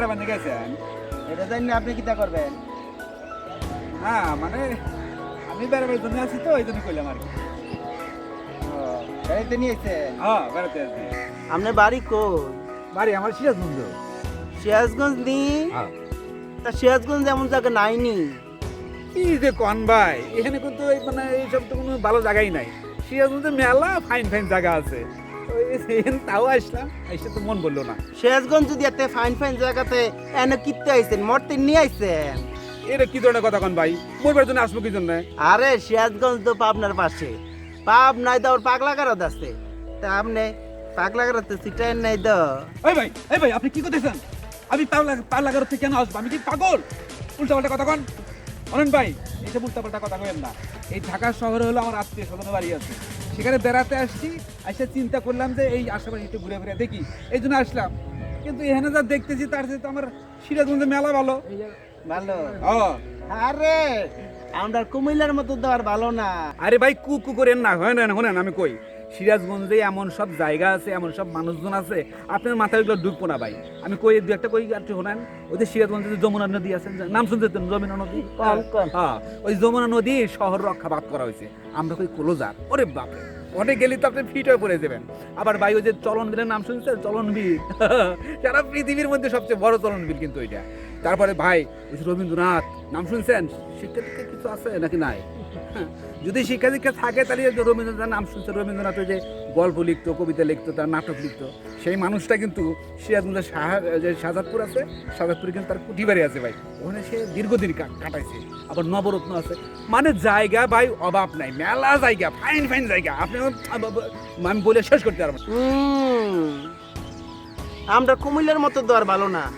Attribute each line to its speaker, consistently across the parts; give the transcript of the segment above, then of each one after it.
Speaker 1: কি বান্ধে গেছেন?
Speaker 2: এটা জানি আপনি কিতা করবেন?
Speaker 1: হ্যাঁ মানে আমি বেড়াবার জন্য আছি তো জন্য কইলাম আর কি।
Speaker 2: ও, গাড়িতে নিয়েছেন
Speaker 1: হ্যাঁ বেড়াতে
Speaker 2: আপনার বাড়ি কই
Speaker 1: বাড়ি আমার সিরাজগঞ্জ।
Speaker 2: সিরাজগঞ্জ নি?
Speaker 1: হ্যাঁ।
Speaker 2: তা সিরাজগঞ্জ এমন জায়গা নাইনি?
Speaker 1: কি যে কন ভাই এখানে কিন্তু এই মানে এইসব তো কোনো ভালো জায়গাই নাই। সিরাজগঞ্জে মেলা ফাইন ফাইন জায়গা আছে। তাও আসলাম এসে তো মন বলল না।
Speaker 2: সিরাজগঞ্জ যদি এত ফাইন ফাইন জায়গাতে এনে কিনতে আইছেন মরতে নিয়ে আইছেন
Speaker 1: এটা কি ধরনের কথা কন ভাই? বলবার জন্য আসব কি জন্য?
Speaker 2: আরে সিরাজগঞ্জ তো পাবনার পাশে। পাবনায় তো ওর পাগলা আছে। তা আপনি পাগলা গারদ তো নাই তো।
Speaker 1: এই ভাই এই ভাই আপনি কি করতেছেন? আমি পাগলা পাগলা থেকে কেন আসব? আমি কি পাগল? উল্টা পাল্টা কথা কন। অনন্ত ভাই এইসব উল্টা পাল্টা কথা কবেন না। এই ঢাকা শহরে হলো আমার আত্মীয় স্বজনের বাড়ি আছে। সেখানে বেড়াতে আসছি এসে চিন্তা করলাম যে এই আশেপাশে একটু ঘুরে ঘুরে দেখি। এই জন্য আসলাম। কিন্তু এখানে যা দেখতেছি তার সাথে আমার সিরাজগঞ্জে মেলা ভালো।
Speaker 2: ভালো। আরে আমরা কুমিল্লার মতো তো আর ভালো না।
Speaker 1: আরে ভাই কু কু করেন না হয় না হনেন আমি কই? সিরাজগঞ্জে এমন সব জায়গা আছে এমন সব মানুষজন আছে আপনার মাথায় ওগুলো ঢুকবো না ভাই। আমি কই দু একটা কই একটু শোনেন ওদের সিরাজগঞ্জে যে যমুনা নদী আছে নাম শুনতে যমুনা নদী?
Speaker 2: কন।
Speaker 1: হ্যাঁ ওই যমুনা নদী শহর রক্ষা বাদ করা হয়েছে। আমরা কই ক্লোজার? ওরে বাপরে অনেক গেলে তো আপনি ফিট হয়ে পড়ে যাবেন। আবার ভাই ওই যে চলনবীরের নাম শুনছেন? চলন চলনবীর সারা পৃথিবীর মধ্যে সবচেয়ে বড় চলন চলনবীর কিন্তু ওইটা। তারপরে ভাই ওই যে রবীন্দ্রনাথ নাম শুনছেন? শিক্ষা কিছু আছে নাকি নাই? হ্যাঁ, যদি শিক্ষা দীক্ষা থাকে তাহলে যে রবীন্দ্রনাথ নাম শুনছে রবীন্দ্রনাথ যে গল্প লিখতো কবিতা লিখতো তার নাটক লিখতো। সেই মানুষটা কিন্তু সিরাজগঞ্জের শাহ- যে শাহজাদপুর আছে শাহজাদপুরে কিন্তু তার কুঠি বাড়ি আছে ভাই। ওখানে সে দীর্ঘদিন কাটাইছে। আবার নবরত্ন আছে। মানে জায়গা ভাই অভাব নাই। মেলা জায়গা ফাইন ফাইন জায়গা। আপনি আমি বলে শেষ করতে পারব না।
Speaker 2: আমরা কুমিল্লার মতো আর ভালো না।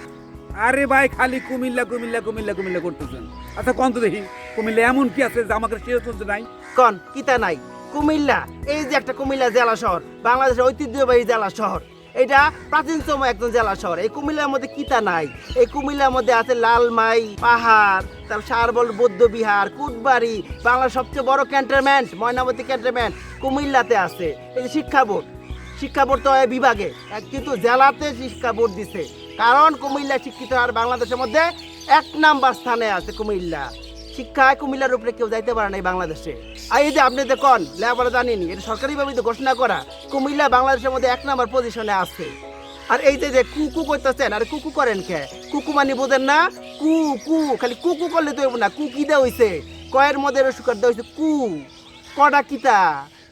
Speaker 1: আরে ভাই খালি কুমিল্লা কুমিল্লা কুমিল্লা কুমিল্লা করতেছেন। আচ্ছা কন তো দেখি। কুমিল্লা এমন কি আছে যে আমাকে সিরাজগঞ্জ নাই?
Speaker 2: কন, কিতা নাই? কুমিল্লা, এই যে একটা কুমিল্লা জেলা শহর, বাংলাদেশের ঐতিহ্যবাহী জেলা শহর। এটা প্রাচীনতম একজন জেলা শহর। এই কুমিল্লার মধ্যে কিতা নাই? এই কুমিল্লার মধ্যে আছে লালমাই, পাহাড়, তারপর সারবল, বৌদ্ধ বিহার, কুটবাড়ি, বাংলার সবচেয়ে বড় ক্যান্টনমেন্ট, ময়নামতি ক্যান্টনমেন্ট কুমিল্লাতে আছে। এই যে শিক্ষা বোর্ড শিক্ষা বোর্ড তো হয় বিভাগে কিন্তু জেলাতে শিক্ষা বোর্ড দিছে। কারণ কুমিল্লা শিক্ষিত আর বাংলাদেশের মধ্যে এক নাম্বার স্থানে আছে কুমিল্লা। শিক্ষায় কুমিল্লার উপরে কেউ যাইতে পারে না এই বাংলাদেশে। আর এই যে আপনি যে কন লেখাপড়া জানিনি এটা সরকারিভাবে তো ঘোষণা করা, কুমিল্লা বাংলাদেশের মধ্যে এক নম্বর পজিশনে আছে। আর এই যে কুকু করতেছেন, আর কুকু করেন কে? কুকু মানে বোঝেন না? কু কু, খালি কুকু করলে তো না কু কি দেওয়া হইছে। কয়ের মধ্যে রসুকার দেওয়া হইছে কু। কটা কিতা?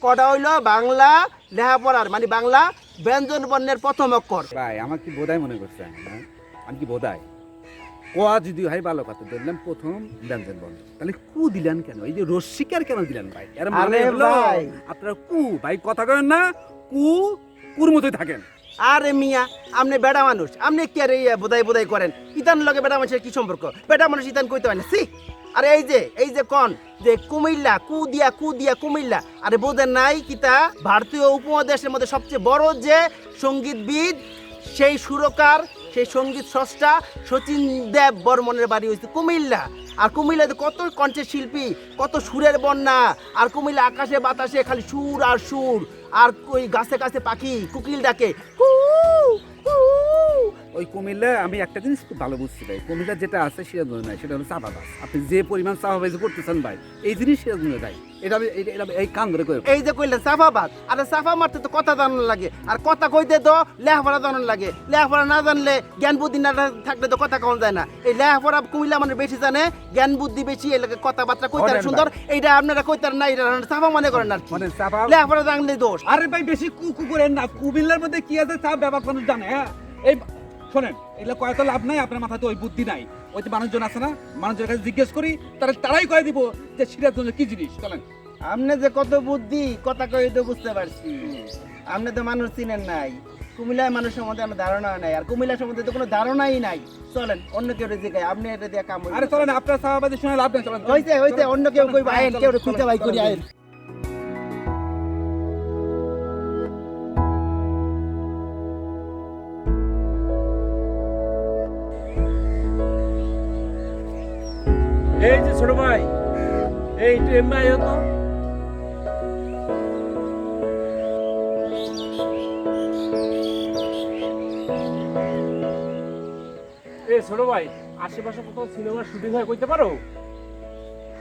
Speaker 2: কটা হইল বাংলা লেখাপড়ার মানে বাংলা ব্যঞ্জন বর্ণের প্রথম অক্ষর।
Speaker 1: ভাই, আমার কি বোধায় মনে করছে হ্যাঁ? আমি কি বোধায় কোয়া যদি হয় ভালো কথা ধরলাম প্রথম ব্যঞ্জন বর্ণ তাহলে কু দিলেন কেন? এই যে রস্মিকার কেন দিলেন ভাই? এর মানে হলো। আপনার কু। ভাই কথা কেন না কু কুর মতোই থাকেন।
Speaker 2: আরে মিয়া আপনি বেড়া মানুষ আপনি কি আর ইয়া বোধাই বোধাই করেন? ইতান লগে বেড়া মানুষের কি সম্পর্ক? বেড়া মানুষ ইতান কইতে হয় না। সি আরে এই যে এই যে কন যে কুমিল্লা কু দিয়া কু দিয়া কুমিল্লা। আরে বোধেন নাই কিতা ভারতীয় উপমহাদেশের মধ্যে সবচেয়ে বড় যে সঙ্গীতবিদ সেই সুরকার সেই সংগীত স্রষ্টা শচীন দেব বর্মনের বাড়ি হয়েছে কুমিল্লা আর কুমিল্লাতে কত কণ্ঠের শিল্পী, কত সুরের বন্যা, আর কুমিল্লা আকাশে বাতাসে খালি সুর আর সুর আর ওই গাছে গাছে পাখি, কুকিল ডাকে কু।
Speaker 1: ওই কুমিল্লা আমি একটা জিনিস খুব ভালো বুঝছি ভাই। কুমিল্লা যেটা আছে সিরাজগঞ্জ নাই সেটা হলো চাপাবাজ আপনি যে পরিমাণ চাপাবাজি করতেছেন ভাই এই জিনিস সিরাজগঞ্জ নাই এটা আমি এটা- এই কান ধরে
Speaker 2: এই যে কইলেন আরে সাফা মারতে তো কথা জানানো লাগে। আর কথা কইতে তো লেখাপড়া জানানো লাগে। লেখাপড়া না জানলে জ্ঞান বুদ্ধি না থাকলে তো কথা কম যায় না। এই লেখাপড়া কুমিল্লা মানে বেশি জানে জ্ঞান বুদ্ধি বেশি এই লাগে কথাবার্তা কইতে সুন্দর। এইটা আপনারা কইতার না এটা সাফা মনে করেন আর
Speaker 1: মানে চাপা
Speaker 2: লেখাপড়া জানলে দোষ।
Speaker 1: আরে ভাই বেশি কু কু করেন না। কুমিল্লার মধ্যে কি আছে তা ব্যাপার জানে হ্যাঁ? এই শোনেন এগুলো কয়ে তো লাভ নাই আপনার মাথাতে ওই বুদ্ধি নাই। ওই যে মানুষজন আছে না মানুষের কাছে জিজ্ঞেস করি তারা তারাই কয়ে দিব যে সিরাজগঞ্জ কি জিনিস চলেন।
Speaker 2: আপনি যে কত বুদ্ধি কথা কই তো বুঝতে পারছি। আপনি তো মানুষ চিনেন নাই কুমিল্লার মানুষ সম্বন্ধে আমার ধারণা নাই আর কুমিল্লা সম্বন্ধে তো কোনো ধারণাই নাই। চলেন অন্য কেউ জিজ্ঞাসা আপনি এটা দিয়ে কাম।
Speaker 1: আরে চলেন আপনার চাপাবাজি শুনে লাভ নেই চলেন
Speaker 2: হইছে হইছে অন্য কেউ কইব আইন কেউ খুঁজে বাই করি আইন
Speaker 3: এই যে ছোট ভাই এই এমআই হতো এ ছোট ভাই আশেপাশে কোথাও সিনেমার শুটিং হয় কইতে পারো?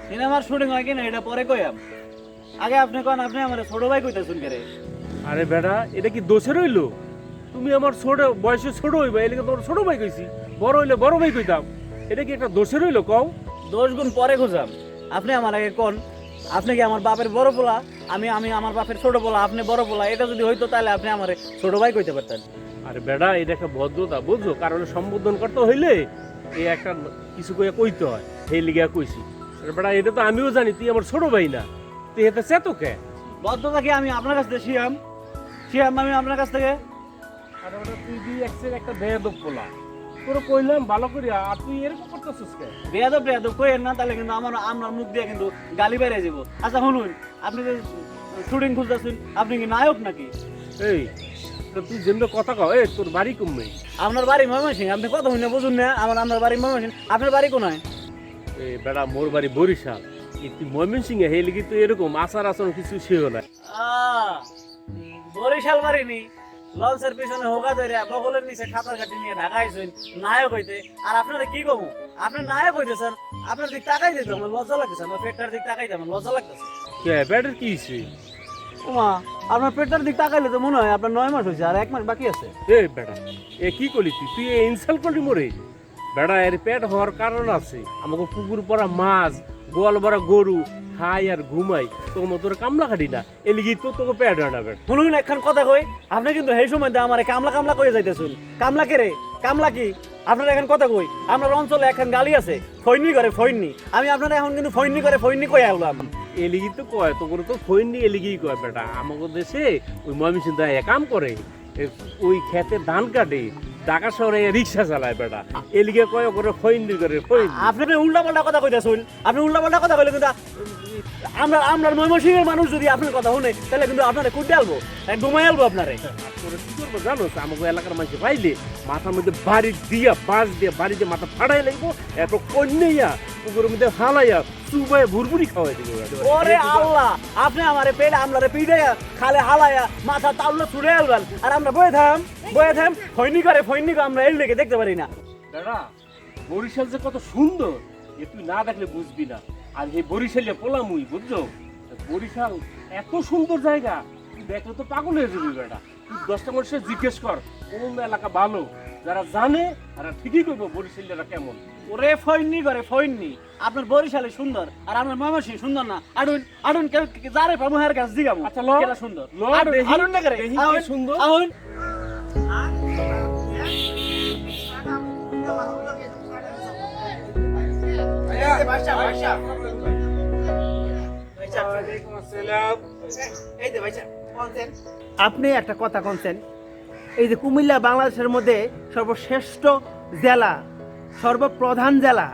Speaker 4: সিনেমার শুটিং হয় কিনা এটা পরে কইয়াম। আগে আপনি কন আপনি আমার ছোট ভাই কইতেছেন কেরে?
Speaker 3: আরে বেটা এটা কি দোষের হইল? তুমি আমার ছোট বয়সে ছোট হইবা এলাকা তোমার ছোট ভাই কইছি। বড় হইলে বড় ভাই কইতাম। এটা কি একটা দোষের হইল কও?
Speaker 4: দোষ গুণ পরে খুঁজাম আপনি আমার আগে কোন? আপনি কি আমার বাপের বড় পোলা? আমি আমি আমার বাপের ছোট পোলা আপনি বড় পোলা। এটা যদি হইতো তাহলে আপনি আমার ছোট ভাই কইতে পারতেন।
Speaker 3: আরে বেড়া এটা একটা ভদ্রতা বুঝো কারণ সম্বোধন করতে হইলে এই একটা কিছু কইয়া কইতে হয়। সেই লিগা কইছি। আরে বেটা এটা তো আমিও জানি তুই আমার ছোট ভাই না। তুই এতে চেতো কে?
Speaker 4: ভদ্রতা কি আমি আপনার কাছ থেকে শিয়াম? শিয়াম আমি আপনার কাছ থেকে?
Speaker 3: আরে বেটা তুই একটা বেয়াদব পোলা। তোর কইলাম ভালো আর তুই এরকম করতেছিস কে?
Speaker 4: বেয়াদব বেয়াদব কইেন না তাহলে কিন্তু আমার আপনার মুখ দিয়ে কিন্তু গালি বেড়ে যাব আচ্ছা শুনুন আপনি যে শুটিং খুঁজতেছেন আপনি কি নায়ক নাকি?
Speaker 3: এই তা তুই যেমন কথা কও এই তোর বাড়ি কমবে
Speaker 4: আপনার বাড়ি ময়মনসিং আপনি শুনে বুঝুন না আমার আপনার বাড়ি ময়মনসিং আপনার বাড়ি কোনায়?
Speaker 3: এই বেটা মোর বাড়ি বরিশাল। তুই ময়মন সিংহে হেই লিগি তুই এরকম আচার আচরণ কিছু সেও না
Speaker 4: বরিশাল বাড়িনি লঞ্চের পিছনে হোগা ধরে বগলের নিচে খাতার কাটি নিয়ে ঢাকা আইছেন নায়ক হইতে। আর আপনারা কি কমু? আপনি নায়ক হইতেছেন আপনার দিক তাকাই দিতে আমার লজ্জা লাগতেছে আমার পেটটার দিক তাকাই আমার লজ্জা লাগতেছে।
Speaker 3: কে ব্যাটের কি হইছে?
Speaker 4: ওমা আপনার পেটটার দিক তাকাইলে তো মনে হয় আপনার নয় মাস হয়েছে আর এক মাস বাকি আছে।
Speaker 3: এ বেটা এ কি করলি তুই? তুই ইনসাল্ট করলি মোরে? বেটা এর পেট হওয়ার কারণ আছে। আমাকে পুকুর পরা মাছ গোয়াল ভরা গরু খাই আর ঘুমাই তোর মতো কামলা খাটি না। এ লিগি তো তোকে পেট হয় না
Speaker 4: শুনুন একখান কথা কই আপনি কিন্তু সেই সময় আমার কামলা কামলা করে যাইতেছুন। কামলা কে রে? কামলা কি? আপনার এখন কথা কই আপনার অঞ্চলে এখন গালি আছে ফৈনি করে ফৈনি আমি আপনার এখন কিন্তু ফৈনি করে ফৈনি কই আলবাম
Speaker 3: এ লিগি তো কয় তো ফোন নিয়ে এ লিগি কয় বেটা। আমাকে দেশে ওই ময়মিসিং দা এক কাম করে ওই খেতে ধান কাটে ঢাকা শহরে রিক্সা চালায় বেটা। এ লিগে কয় করে ফৈন করে ফৈন
Speaker 4: আপনি উল্টা পাল্টা কথা কইতেছুন। আপনি উল্টা পাল্টা কথা কইলে কিন্তু আমরা আমরা ময়মনসিংহের মানুষ যদি আপনার কথা শুনে তাহলে কিন্তু আপনারে কুটে আলবো? ঘুমাই আলবো আপনারে।
Speaker 3: কি করব জানো? আমাকে এলাকার মানুষ পাইলে মাথার মধ্যে বাড়ি দিয়া বাঁশ দিয়ে বাড়ি দিয়ে মাথা ফাটাই লাগবো এত কন্যাইয়া পুকুরের মধ্যে হালাইয়া চুবাই ভুরভুরি খাওয়াই দিব।
Speaker 4: ওরে আল্লাহ আপনি আমারে পেট আমলারে পিড়াইয়া খালে হালাইয়া মাথা তাউলে ছুড়ে আলবেন। আর আমরা বয়ে থাম বয়ে থাম ফৈনি করে ফৈনি করে আমরা এই লেগে দেখতে পারি না।
Speaker 3: দাদা বরিশাল যে কত সুন্দর এ তুই না দেখলে বুঝবি না। আর এই বরিশালে পোলামুই বুঝছ? বরিশাল এত সুন্দর জায়গা তুই দেখলে তো পাগল হয়ে যাবি বেটা। তুই দশটা মানুষের জিজ্ঞেস কর কোন এলাকা ভালো যারা জানে তারা ঠিকই করব বরিশালেরা কেমন।
Speaker 4: ওরে ফৈনি করে ফৈনি আপনার বরিশালে সুন্দর আর আপনার মামাসি সুন্দর না। আডুন আডুন কেউ কে- যারে পাবো হের কাছে দিগামু
Speaker 3: আচ্ছা, ল।
Speaker 4: কেটা সুন্দর।
Speaker 3: ল,
Speaker 4: আডুন না করে
Speaker 3: দেখি কে
Speaker 4: আহুন
Speaker 3: সুন্দর।
Speaker 4: আহুন।
Speaker 2: আপনি একটা কথা বলছেন এই যে কুমিল্লা বাংলাদেশের মধ্যে সর্বশ্রেষ্ঠ জেলা সর্বপ্রধান জেলা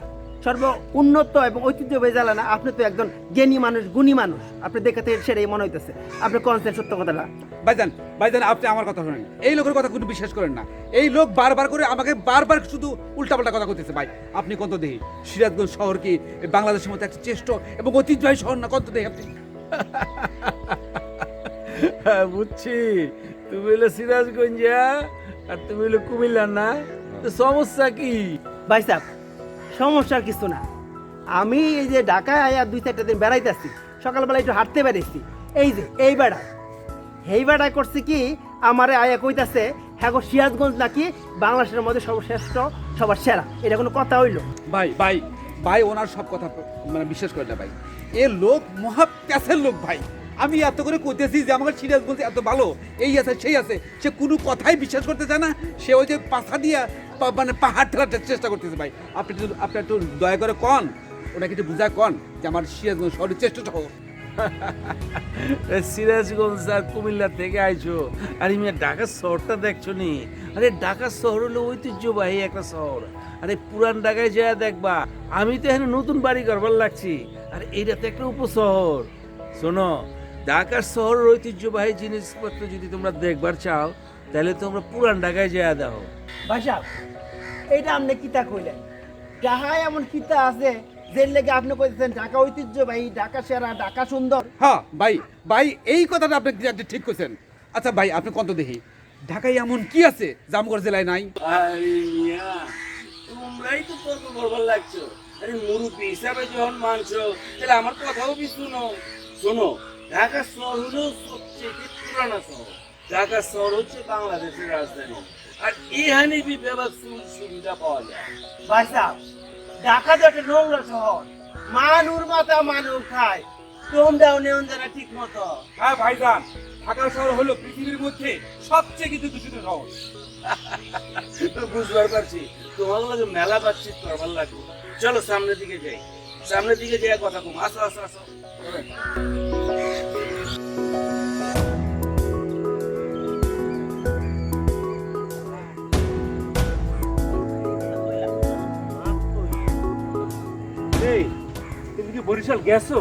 Speaker 2: সর্ব উন্নত এবং ঐতিহ্যবাহী জেলা না আপনি তো একজন জ্ঞানী মানুষ গুণী মানুষ। আপনি দেখতে সেটাই মনে হইতেছে। আপনি কনসেন সত্য কথাটা?
Speaker 1: ভাইজান ভাইজান আপনি আমার কথা শোনেন। এই লোকের কথা কোনো বিশ্বাস করেন না। এই লোক বারবার করে আমাকে বারবার শুধু উল্টাপাল্টা কথা করতেছে ভাই। আপনি কত দেহি? সিরাজগঞ্জ শহর কি বাংলাদেশের মধ্যে একটা চেষ্ট এবং ঐতিহ্যবাহী শহর না? কত দেহি আপনি?
Speaker 5: হ্যাঁ, বুঝছি। তুমি হলো সিরাজগঞ্জা আর তুমি হলো কুমিল্লার না? তো সমস্যা কি?
Speaker 2: ভাই সাহেব সমস্যার কিছু না। আমি এই যে ঢাকায় আয়া দুই চারটা দিন বেড়াইতেছি, সকালবেলা একটু হাঁটতে বেড়াইছি। এই যে, এই বেড়া। এই বেড়ায় করছে কি, আমারে আয়া কইতাছে হ্যাঁ সিরাজগঞ্জ নাকি বাংলাদেশের মধ্যে সর্বশ্রেষ্ঠ সবার সেরা। এটা কোনো কথা হইল?
Speaker 1: ভাই ভাই ভাই, ওনার সব কথা মানে বিশ্বাস করে না ভাই। এ লোক মহা প্যাসের লোক ভাই। আমি এত করে কইতেছি যে আমাকে সিরাজগঞ্জ এত ভালো, এই আছে, সেই আছে। সে কোনো কথাই বিশ্বাস করতে চায় না। সে ওই যে পাশা দিয়া মানে পাহাড় ঠেলার চেষ্টা করতেছে ভাই। আপনি আপনি একটু দয়া করে কন। ওনাকে একটু বুঝায় কন যে আমার সিরাজগঞ্জ শহরের চেষ্টা শহর
Speaker 5: সিরাজগঞ্জ আর কুমিল্লা থেকে আইছো। আর ইমে ঢাকা শহরটা দেখছ নি? আরে ঢাকা শহর হলো ঐতিহ্যবাহী একটা শহর। আরে পুরান ঢাকায় যা দেখবা, আমি তো এখানে নতুন বাড়ি করবার লাগছি। আর এইটা তো একটা উপশহর। শোনো, ঢাকার শহরের ঐতিহ্যবাহী জিনিসপত্র যদি তোমরা দেখবার চাও, তাহলে তোমরা পুরান ঢাকায় যা দেখো।
Speaker 2: ভাই সাহেব এইটা আপনি কিতা কইলেন? ঢাকায় এমন কিতা আছে যে লেগে আপনি কইতেছেন ঢাকা ঐতিহ্যবাহী ঢাকা সেরা ঢাকা সুন্দর?
Speaker 1: হ্যাঁ ভাই ভাই এই কথাটা আপনি আপনি ঠিক করছেন আচ্ছা ভাই আপনি কত দেখি ঢাকায় এমন কি আছে জামগড় জেলায় নাই?
Speaker 5: আরে মিয়া, করবার লাগছো। আরে মুরুব্বী হিসাবে যখন মানছো তাহলে আমার কথাও কি শুনো? শোনো ঢাকা শহর হলো সবচেয়ে পুরানা শহর। ঢাকা শহর হচ্ছে বাংলাদেশের রাজধানী। আর এখানে বি ব্যাপক সুযোগ সুবিধা পাওয়া যায়।
Speaker 2: ভাই সাহেব ঢাকা তো একটা নোংরা শহর। মানুর মাথা মানুষ খায়। তোমরাও নেওন যারা ঠিক মতো।
Speaker 1: হ্যাঁ ভাইজান ঢাকা শহর হলো পৃথিবীর মধ্যে সবচেয়ে কিন্তু দূষিত শহর।
Speaker 5: বুঝবার পারছি তোমার লাগে মেলা পাচ্ছি করবার লাগবে। চলো সামনের দিকে যাই। সামনের দিকে যাই কথা কম আসো আসো আসো।
Speaker 3: এই তুমি কি বরিশাল গেছো?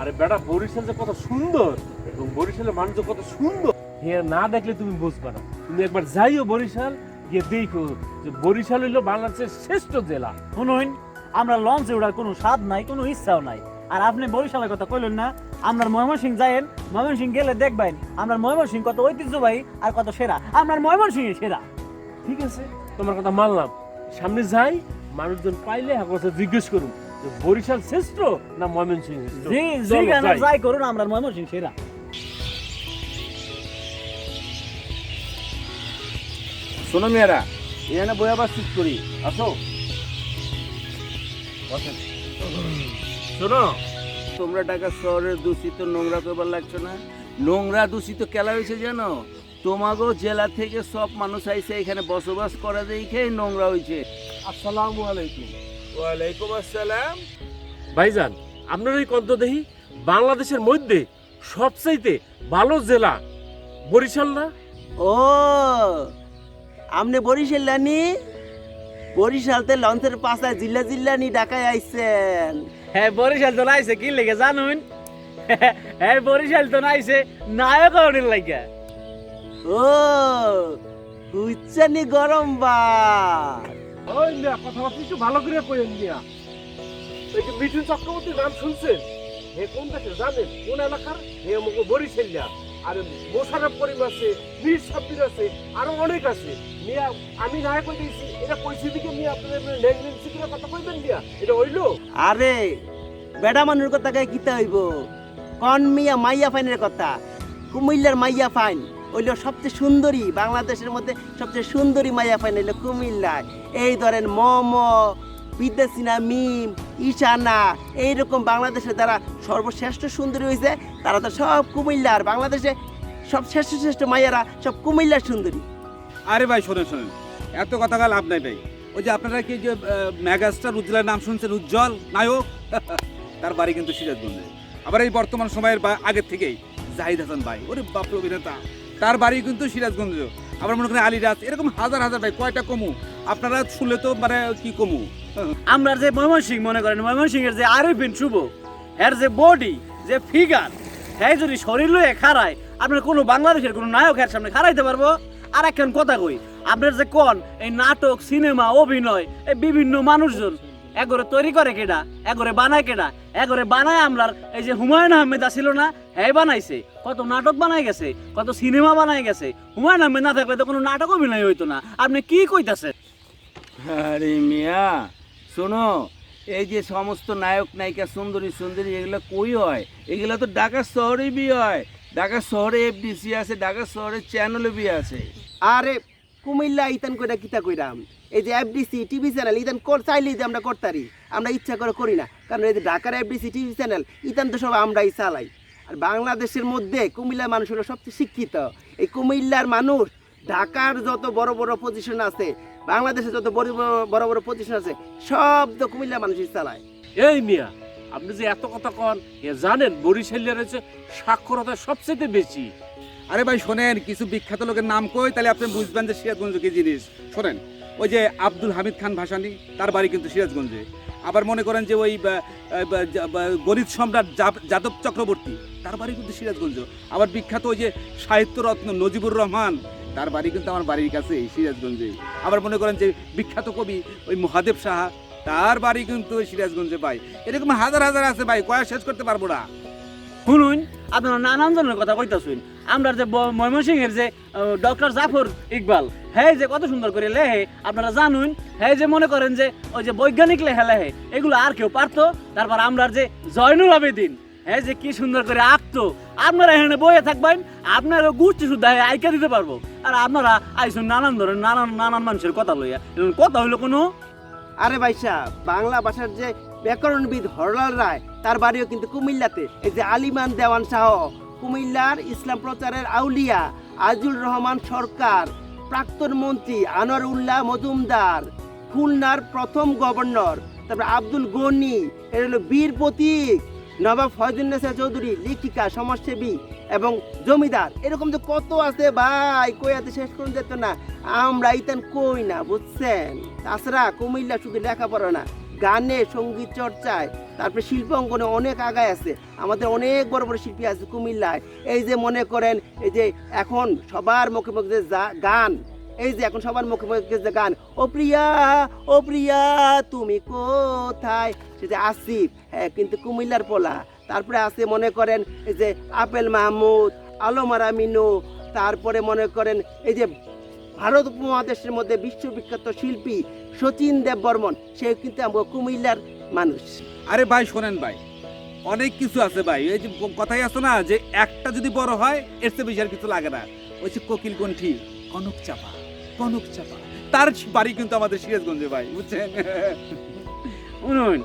Speaker 3: আরে বেটা বরিশাল যে কত সুন্দর এবং বরিশালের মানুষ কত সুন্দর। হে না দেখলে তুমি বুঝবে না। তুমি একবার যাইও বরিশাল গিয়ে দেখো যে বরিশাল হইল বাংলাদেশের শ্রেষ্ঠ জেলা।
Speaker 4: শুনুন আমরা লঞ্চে ওঠার কোনো স্বাদ নাই কোনো ইচ্ছাও নাই। আর আপনি বরিশালের কথা কইলেন না আপনার ময়মনসিং যায়েন ময়মনসিং গেলে দেখবেন আপনার ময়মনসিং কত ঐতিহ্যবাহী আর কত সেরা আপনার ময়মনসিং সেরা।
Speaker 3: ঠিক আছে তোমার কথা মানলাম। সামনে যাই মানুষজন পাইলে আমার জিজ্ঞেস করুন। বরিশাল শ্রেষ্ঠ না ময়মনসিংহ?
Speaker 4: জি কেন
Speaker 3: যাই।
Speaker 4: করুন আমরা ময়মনসিং সেরা।
Speaker 5: শোনো মেয়েরা এখানে বই আবার ঠিক করি। আসো। শোনো। তোমরা ঢাকা শহরের দূষিত নোংরা করবার লাগছো না? নোংরা দূষিত কেলা হয়েছে জানো তোমাগো জেলা থেকে সব মানুষ আইসে এখানে বসবাস করা দেখে নোংরা হয়েছে।
Speaker 3: আসসালামু আলাইকুম।
Speaker 5: ওয়ালাইকুম আসসালাম।
Speaker 3: ভাইজান আপনার এই কন্ত দেখি বাংলাদেশের মধ্যে সবচাইতে ভালো জেলা বরিশাল না?
Speaker 2: ও আমনে বরিশাল লানি বরিশালতে লঞ্চের পাশায় জিল্লা জিল্লা নি ঢাকায় আইছেন।
Speaker 4: হ্যাঁ বরিশাল তো নাইছে কি লেগে জানুন? হ্যাঁ বরিশাল তো নাইছে নায়ক হওয়ার লাগে
Speaker 2: ও হুচ্চানি গরম বার
Speaker 3: ওই না কথাবার্তা একটু ভালো করে কইেন মিয়া এই যে মিঠুন চক্রবর্তীর নাম শুনছেন? হে কোন দেশে জানেন? কোন এলাকার? হে আমাকে বরিশালিয়া। আর মোশারফ করিম আছে মীর সাব্বির আছে আরও অনেক আছে। মিয়া আমি না কই দিয়েছি এটা কইছি দিকে মিয়া আপনাদের লেনদেন সিকিরে কথা কইবেন মিয়া এটা হইল?
Speaker 2: আরে বেড়া মানুষ কথা কে কিতা হইব? কন মিয়া মাইয়া ফাইনের কথা। কুমিল্লার মাইয়া ফাইন। হইল সবচেয়ে সুন্দরী, বাংলাদেশের মধ্যে সবচেয়ে সুন্দরী মাইয়া ফাইন হইল কুমিল্লায় এই ধরেন মম বিদ্যাসিনা মিম ইশানা এইরকম বাংলাদেশের দ্বারা সর্বশ্রেষ্ঠ সুন্দরী হয়েছে তারা তো সব কুমিল্লার বাংলাদেশে সব শ্রেষ্ঠ শ্রেষ্ঠ মাইয়ারা সব কুমিল্লার সুন্দরী।
Speaker 1: আরে ভাই, শোনেন শোনেন, এত কথা লাভ নাই ভাই। ওই যে আপনারা কি যে মেগাস্টার উজ্জ্বলের নাম শুনছেন, উজ্জ্বল নায়ক? তার বাড়ি কিন্তু সিরাজগঞ্জে। আবার এই বর্তমান সময়ের আগের থেকেই জাহিদ হাসান ভাই, ওরে বাপ অভিনেতা। তার বাড়ি কিন্তু সিরাজগঞ্জ আবার মনে করেন আলিরাজ এরকম হাজার হাজার ভাই, কয়টা কমু? আপনারা শুনলে তো মানে কি কমু?
Speaker 4: আমরা যে ময়মনসিং মনে করেন, ময়মনসিং এর যে আরিফিন শুভ, এর যে বডি যে ফিগার হ্যাঁ যদি শরীর লয়ে খারায় আপনার কোনো বাংলাদেশের কোনো নায়ক এর সামনে খারাইতে পারব? আর একখান কথা কই, আপনার যে কোন, এই নাটক, সিনেমা, অভিনয়, এই বিভিন্ন মানুষজন একরে তৈরি করে কেডা? একরে বানায় কেডা? একরে বানায় আমলার এই যে হুমায়ুন আহমেদ আছিল না হ্যাঁ বানাইছে কত নাটক বানাই গেছে কত সিনেমা বানাই গেছে। হুমায়ুন আহমেদ না থাকলে তো কোনো নাটক অভিনয় হইতো না। আপনি কি কইতাছেন?
Speaker 5: আরে মিয়া শোনো এই যে সমস্ত নায়ক নায়িকা সুন্দরী সুন্দরী এগুলো কই হয়? এগুলো তো ঢাকা শহরে বি হয়। ঢাকা শহরে এফডিসি আছে ঢাকা শহরে চ্যানেলও বি আছে।
Speaker 2: আরে কুমিল্লা ইতান কইরা কিতা কইরাম? এই যে এফডিসি টিভি চ্যানেল ইতান কর চাইলেই যে আমরা করতারি। আমরা ইচ্ছা করে করি না। কারণ এই যে ঢাকার এফডিসি টিভি চ্যানেল ইতান তো সব আমরাই চালাই। আর বাংলাদেশের মধ্যে কুমিল্লার মানুষ হলো সবচেয়ে শিক্ষিত। এই কুমিল্লার মানুষ ঢাকার যত বড় বড় পজিশন আছে বাংলাদেশে যত বড় বড় বড় পজিশন আছে সব তো কুমিল্লার মানুষই চালায়।
Speaker 3: এই মিয়া আপনি যে এত কথা কন এ জানেন বরিশালিয়ার হচ্ছে সাক্ষরতা সবচেয়ে বেশি।
Speaker 1: আরে ভাই শোনেন কিছু বিখ্যাত লোকের নাম কই তাহলে আপনি বুঝবেন যে সিরাজগঞ্জ কি জিনিস। শোনেন ওই যে আব্দুল হামিদ খান ভাসানি তার বাড়ি কিন্তু সিরাজগঞ্জে। আবার মনে করেন যে ওই গণিত সম্রাট যাদব চক্রবর্তী, তার বাড়ি কিন্তু সিরাজগঞ্জ। আবার বিখ্যাত ওই যে সাহিত্যরত্ন নজিবুর রহমান, তার বাড়ি কিন্তু আমার বাড়ির কাছে এই সিরাজগঞ্জে। আবার মনে করেন যে বিখ্যাত কবি ওই মহাদেব সাহা, তার বাড়ি কিন্তু সিরাজগঞ্জে ভাই এরকম হাজার হাজার আছে ভাই, কয়া শেষ করতে পারব না।
Speaker 4: শুনুন আপনারা নানান জনের কথা কইতাছেন। আমরা যে ময়মনসিং এর যে ডক্টর জাফর ইকবাল হ্যাঁ যে কত সুন্দর করে লেহে, আপনারা জানুন হ্যাঁ যে মনে করেন যে, ওই যে বৈজ্ঞানিক লেহে লেহে, এগুলো আর কেউ পারতো? তারপর আমরা যে জয়নুল আবেদিন হ্যাঁ যে কি সুন্দর করে আঁকতো। আপনারা এখানে বইয়ে থাকবেন আপনারা গুষ্টি শুদ্ধ আইকা দিতে পারব। আর আপনারা আইসুন নানান ধরনের, নানান নানান মানুষের কথা লইয়া। কথা হইল কোনো?
Speaker 2: আরে ভাইসা বাংলা ভাষার যে ব্যাকরণবিদ হরলাল রায় তার বাড়িও কিন্তু কুমিল্লাতে। এই যে আলিমান দেওয়ান শাহ, কুমিল্লার ইসলাম প্রচারের আউলিয়া আজিল রহমান সরকার, প্রাক্তন মন্ত্রী আনোয়ার উল্লাহ মজুমদার, খুলনার প্রথম গভর্নর, তারপরে আব্দুল গনি, এর হলো বীর প্রতীক, নবাব ফয়জুন্নেসা চৌধুরী, লেখিকা, সমাজসেবী এবং জমিদার। এরকম যে কত আছে ভাই কইয়াতে শেষ করুন যেত না। আমরা ইতেন কই না, বুঝছেন? তাছাড়া কুমিল্লা শুধু লেখাপড়া না গানে, সংগীত চর্চায়, তারপরে শিল্প অঙ্গনে অনেক আগায় আছে। আমাদের অনেক বড় বড় শিল্পী আছে কুমিল্লায়। এই যে মনে করেন, এই যে এখন সবার মুখে মুখে যে গান, এই যে এখন সবার মুখে মুখে যে গান, ও প্রিয়া ও প্রিয়া, তুমি কোথায়? সে যে আসিফ হ্যাঁ কিন্তু কুমিল্লার পোলা। তারপরে আছে মনে করেন, এই যে আপেল মাহমুদ আলমারা মিনু। তারপরে মনে করেন, এই যে ভারত উপমহাদেশের মধ্যে বিশ্ববিখ্যাত শিল্পী শচীন দেব বর্মন সে কিন্তু আমার কুমিল্লার মানুষ।
Speaker 1: আরে ভাই শোনেন ভাই অনেক কিছু আছে ভাই। এই যে কথাই আছে না যে একটা যদি বড় হয় এর চেয়ে বেশি আর কিছু লাগে না। ওই যে কোকিল কণ্ঠী কনক চাপা কনক চাপা। তার বাড়ি কিন্তু আমাদের সিরাজগঞ্জে ভাই বুঝছেন?
Speaker 4: শুনুন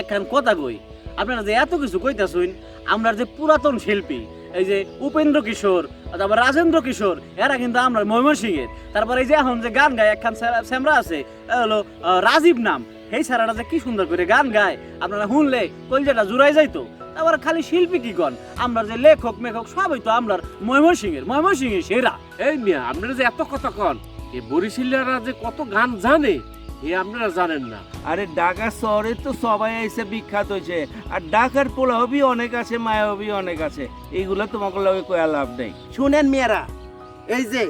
Speaker 4: একখান কথা কই। আপনারা যে এত কিছু কইতাছুন আমরা যে পুরাতন শিল্পী এই যে উপেন্দ্র কিশোর তারপর রাজেন্দ্র কিশোর, এরা কিন্তু আমরা ময়মনসিংহের। তারপর এই যে এখন যে গান গায়, একখান স্যামরা আছে হলো রাজীব নাম। এই স্যারাটা যে কি সুন্দর করে গান গায়। আপনারা শুনলে কলজাটা জুড়াই যাইতো। তারপর খালি শিল্পী কি গন আমরা যে লেখক, মেখক সবই তো আমরা ময়মনসিংহের ময়মনসিংহের সেরা।
Speaker 3: এই মিয়া, আপনারা যে এত কথা কন এই বরিশালিয়ারা যে কত গান জানে। এ আপনারা জানেন না।
Speaker 5: আরে ঢাকা শহরে তো সবাই এসে বিখ্যাত হয়েছে আর ঢাকার পোলাহবি অনেক আছে মায়াবি অনেক আছে। এইগুলো তোমাকে লগে কয়া লাভ নেই।
Speaker 2: শুনেন মেয়েরা এই যে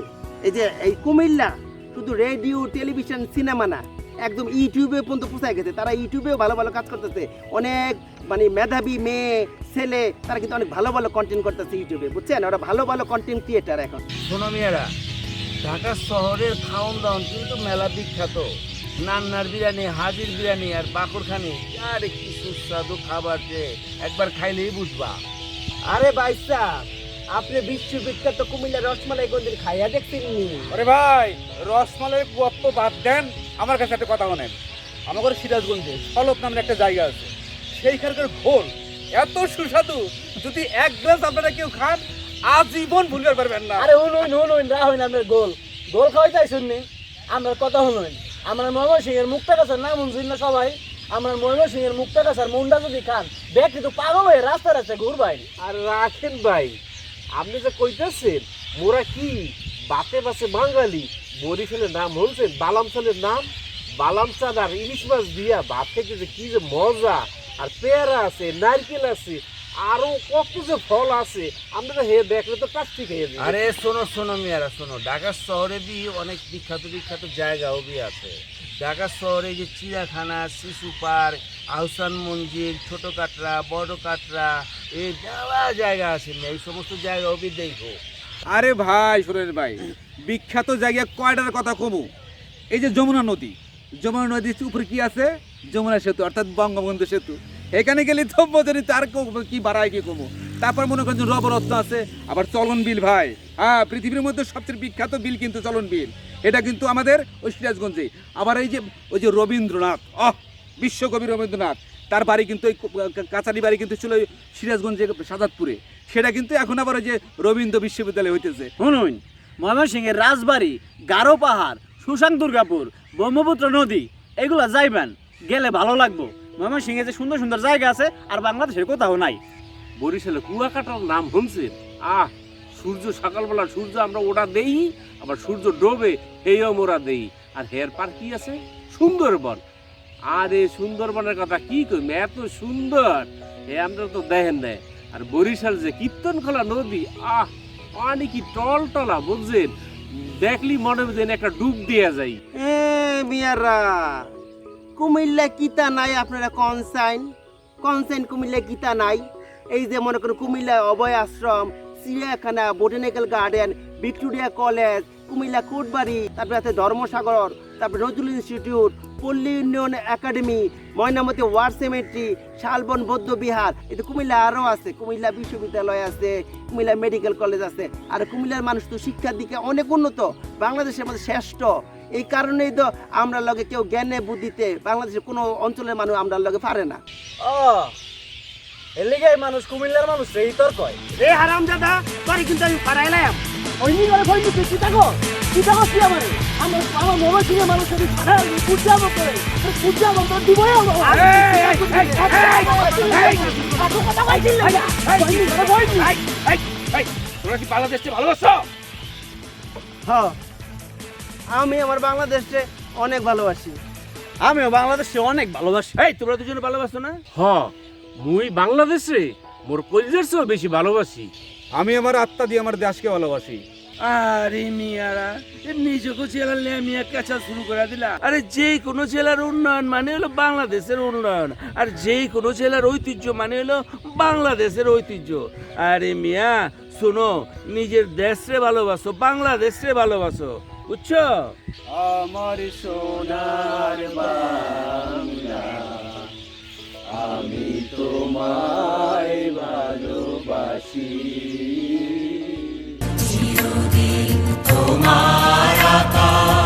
Speaker 2: এই যে এই কুমিল্লা শুধু রেডিও টেলিভিশন সিনেমা না একদম ইউটিউবে পর্যন্ত পোষায় গেছে। তারা ইউটিউবেও ভালো ভালো কাজ করতেছে। অনেক মানে মেধাবী মেয়ে ছেলে তারা কিন্তু অনেক ভালো ভালো কন্টেন্ট করতেছে ইউটিউবে বুঝছেন? ওরা ভালো ভালো কন্টেন্ট ক্রিয়েটার এখন।
Speaker 5: শোনো মেয়েরা ঢাকা শহরের খাওন দাওন কিন্তু মেলা বিখ্যাত। নান্নার বিরিয়ানি হাজির বিরিয়ানি আর বাকরখানি আরে কি সুস্বাদু খাবার যে। একবার খাইলেই বুঝবা।
Speaker 2: আরে ভাই আপনি বিশ্ববিখ্যাত কুমিল্লা রসমালাই কোনদিন খাইয়া দেখছেন নি?
Speaker 1: আরে ভাই রসমালাই গপ্প বাদ দেন আমার কাছে একটা কথা শোনেন আমাদের সিরাজগঞ্জে সলপ নামের একটা জায়গা আছে। সেইখানকার ঘোল এত সুস্বাদু যদি এক গ্লাস আপনারা কেউ খান আজীবন ভুলতে পারবেন না।
Speaker 4: আরে হুনুন হুনুন রাহুন আপনার গোল গোল খাওয়াইতাই শুননি আমার কথা হুনুন আমরা ময়মনসিং এর মুক্তা গাছের নাম শুনছি না সবাই? আমরা ময়মনসিং এর মুক্তা গাছের মুন্ডা যদি খান, ব্যক্তি তো পাগল হয়ে রাস্তা রাস্তায় ঘুরবাই
Speaker 3: আর রাখেন ভাই, আপনি যে কইতেছেন, মোরা কি বাতে বাসে বাঙালি? বরিশালের নাম বলছেন বালাম চালের নাম? বালাম চাল আর ইলিশ মাছ দিয়া ভাত খেতে যে কি যে মজা, আর পেয়ারা আছে, নারকেল আছে আরও কত যে ফল আছে আপনারা হে দেখলে তো খেয়ে যাবেন।
Speaker 5: আরে শোনো শোনো মেয়েরা শোনো। ঢাকা শহরে বি অনেক বিখ্যাত বিখ্যাত জায়গাও বি আছে। ঢাকা শহরে যে চিড়িয়াখানা শিশু পার্ক আহসান মঞ্জিল ছোট কাটরা বড় কাটরা এই যাওয়া জায়গা আছে এই সমস্ত জায়গাও বি দেখো।
Speaker 1: আরে ভাই শোনেন ভাই বিখ্যাত জায়গা কয়টার কথা কমু? এই যে যমুনা নদী যমুনা নদীর উপরে কি আছে? যমুনা সেতু অর্থাৎ বঙ্গবন্ধু সেতু। এখানে গেলে তো বোঝেনি তার কি বাড়ায়, কি কমু? তারপর মনে করেন রবরত্ন আছে, আবার চলন বিল ভাই। হ্যাঁ পৃথিবীর মধ্যে সবচেয়ে বিখ্যাত বিল কিন্তু চলন বিল। এটা কিন্তু আমাদের ওই সিরাজগঞ্জে। আবার এই যে, ওই যে রবীন্দ্রনাথ, অহ, বিশ্বকবি রবীন্দ্রনাথ, তার বাড়ি কিন্তু ওই কাছারি বাড়ি কিন্তু ছিল সিরাজগঞ্জে সাজাদপুরে সেটা কিন্তু এখন আবার ওই যে রবীন্দ্র বিশ্ববিদ্যালয় হইতেছে।
Speaker 4: শুনুন ময়মনসিং এর রাজবাড়ি, গারো পাহাড় সুশান দুর্গাপুর, ব্রহ্মপুত্র নদী, এগুলা যাইবেন, গেলে ভালো লাগবো। ময়মনসিং এ যে সুন্দর সুন্দর জায়গা আছে আর বাংলাদেশের কোথাও নাই।
Speaker 3: বরিশালে কুয়াকাটার নাম শুনছেন আহ সূর্য সকালবেলা সূর্য আমরা ওটা দেই আবার সূর্য ডোবে হেও মোরা দেই। আর হের পার কি আছে? সুন্দরবন। আর এই সুন্দরবনের কথা কি কইম? এত সুন্দর। হে আমরা তো দেখেন দেয় আর বরিশাল যে কীর্তনখোলা নদী আহ পানি কি টল টলা বুঝছেন? দেখলি মনে যেন একটা ডুব দিয়ে যাই
Speaker 2: এ মিয়ারা। কুমিল্লা কিতা নাই আপনারা কনসাইন? কনসাইন কুমিল্লা কিতা নাই? এই যে মনে করুন কুমিল্লা অভয় আশ্রম, চিড়িয়াখানা, botanical garden, Victoria college, Comilla Kotbari, তারপরে আছে ধর্মসাগর, তারপরে Nazrul institute, Palli Unnayan academy, Mainamati war cemetery, Shalban Bouddha Bihar এতে কুমিল্লা আরও আছে, কুমিল্লা বিশ্ববিদ্যালয় আছে, কুমিল্লা মেডিকেল কলেজ আছে, আর কুমিল্লার মানুষ তো শিক্ষার দিকে অনেক উন্নত, বাংলাদেশের মধ্যে শ্রেষ্ঠ। এই কারণেই তো আমরা লগে কেউ জ্ঞানে বুদ্ধিতে বাংলাদেশের কোনো অঞ্চলের মানুষ আমরা লগে পারে না।
Speaker 4: ও এর মানুষ কুমিল্লার মানুষ এই তোর কয়?
Speaker 2: রে হারাম দাদা কিন্তু আমি পারাইলাম।
Speaker 4: ওই নিয়ে আর কই নিতে চিতা কর চিতা কর কি আমারে? আমার আমার মোবাইল থেকে মানুষ যদি ছাড়া পূজা মত করে পূজা মত কথা
Speaker 3: তোরা কি ভালোবাসো?
Speaker 2: হ্যাঁ। আমি আমার বাংলাদেশে অনেক ভালোবাসি।
Speaker 4: আমিও বাংলাদেশে অনেক ভালোবাসি।
Speaker 5: এই তোমরা দুজনে ভালোবাসো না?
Speaker 3: হ মুই বাংলাদেশে মোর কলিজার চেয়েও বেশি ভালোবাসি।
Speaker 1: আমি আমার আত্মা দিয়ে আমার দেশকে ভালোবাসি।
Speaker 5: আরে মিয়ারা এ নিজেকে জেলার নিয়ে মিয়া কেঁচা শুরু করে দিলা। আরে যে কোনো জেলার উন্নয়ন মানে হলো বাংলাদেশের উন্নয়ন। আর যেই কোনো জেলার ঐতিহ্য মানে হলো বাংলাদেশের ঐতিহ্য। আরে মিয়া শোনো নিজের দেশরে ভালোবাসো বাংলাদেশরে ভালোবাসো। বুঝছ
Speaker 4: আমার সোনার বাংলা আমি তোমায় ভালোবাসি।
Speaker 6: তোমার কি